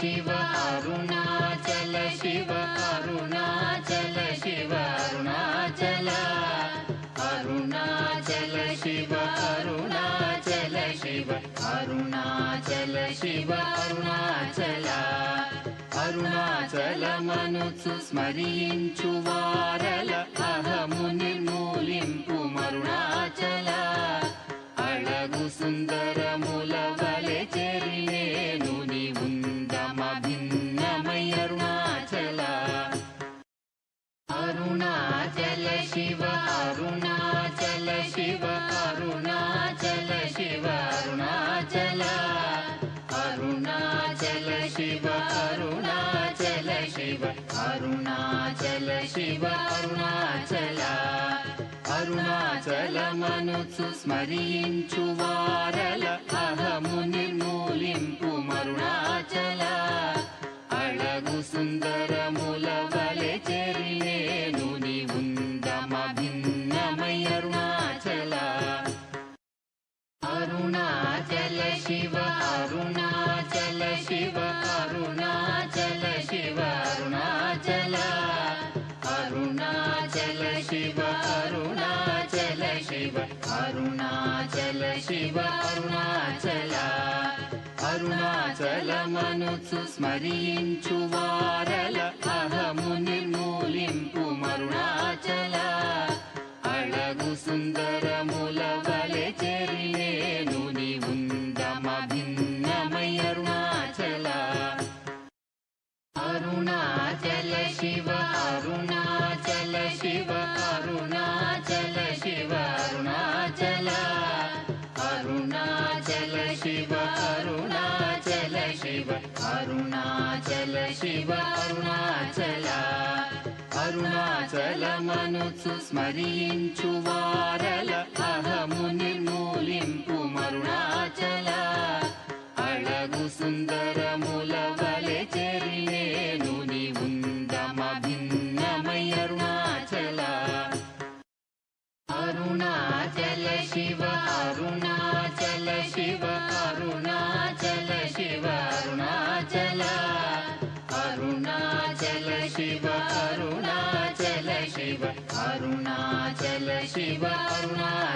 Shiva Arunachal Shiva Arunachal Shiva Arunachal Arunachal Shiva Arunachal Shiva Arunachal Shiva Arunachal Arunachal मनुत्सु चुवारल वारल अहमुनिर्मूलिं पुमरुणाचल Shiva Arunachal Shiva Arunachal Arunachal Shiva Arunachal Shiva Arunachal Shiva Arunachal అరుణాచలమనుచు స్మరించు వారల అహము నిర్మూలింపు మరుణాచల Azhagu సుందరముల Shiva Arunachal Shiva Arunachal Arunachal Shiva Arunachal Shiva Arunachal Shiva Arunachal Arunachal मनुत्सु स्मरिञ्चु वारल अहमुनिर्मूलि Arunachal Arunachal Shiva Arunachal Shiva Arunachal Shiva Arunachal అరుణాచలమనుచు స్మరించు వారల అహము నిర్మూలింపు మరుణాచల Azhagu సుందరముల Shiva Arunachal Shiva Aruna